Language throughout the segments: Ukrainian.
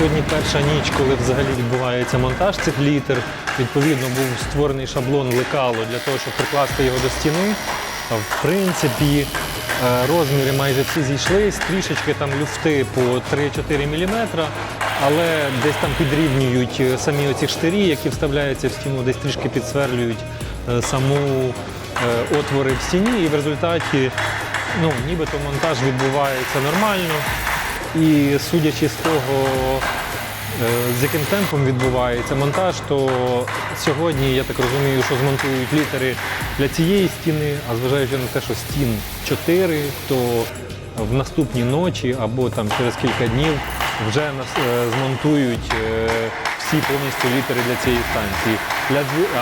Сьогодні перша ніч, коли взагалі відбувається монтаж цих літер. Відповідно, був створений шаблон лекало для того, щоб прикласти його до стіни. В принципі, е, розміри майже всі зійшлись, трішечки там люфти по 3-4 мм, але десь там підрівнюють е, самі оці штирі, які вставляються в стіну, десь трішки підсверлюють е, саму отвори в стіні, і в результаті ну, нібито монтаж відбувається нормально. І судячи з того, е, з яким темпом відбувається монтаж, то сьогодні, я так розумію, що змонтують літери для цієї стіни, а зважаючи на те, що стін 4, то в наступні ночі або там через кілька днів вже нас- е, змонтують е, всі повністю літери для цієї станції.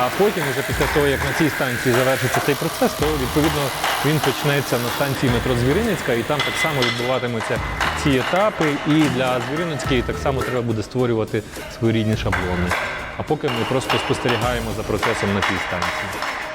А потім, вже після того, як на цій станції завершиться цей процес, то відповідно він почнеться на станції метро Звіринецька, і там так само відбуватимуться ці етапи. І для Звіринецької так само треба буде створювати своєрідні шаблони. А поки ми просто спостерігаємо за процесом на цій станції.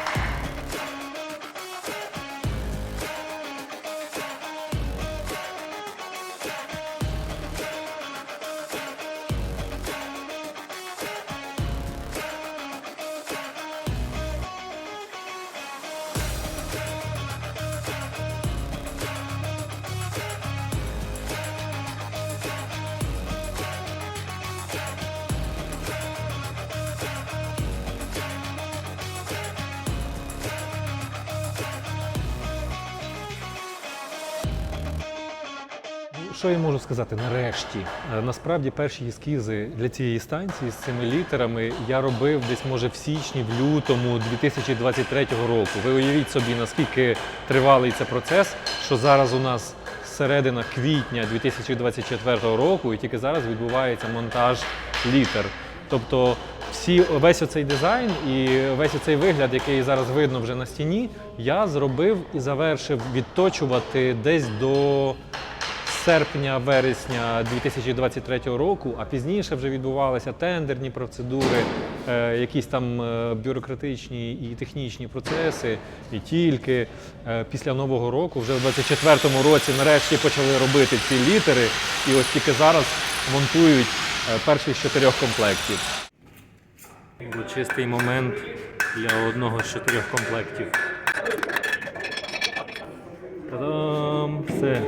Що я можу сказати нарешті? Е, Насправді перші ескізи для цієї станції з цими літерами я робив десь може в січні, в лютому 2023 року. Ви уявіть собі, наскільки тривалий це процес, що зараз у нас середина квітня 2024 року, і тільки зараз відбувається монтаж літер. Тобто всі, весь оцей дизайн і весь оцей вигляд, який зараз видно вже на стіні, я зробив і завершив відточувати десь до серпня-вересня 2023 року, а пізніше вже відбувалися тендерні процедури, е, якісь там е, бюрократичні і технічні процеси. І тільки е, після Нового року, вже в 2024 році, нарешті почали робити ці літери. І ось тільки зараз монтують перший з чотирьох комплектів. Чистий момент для одного з чотирьох комплектів. Та-дам! Все.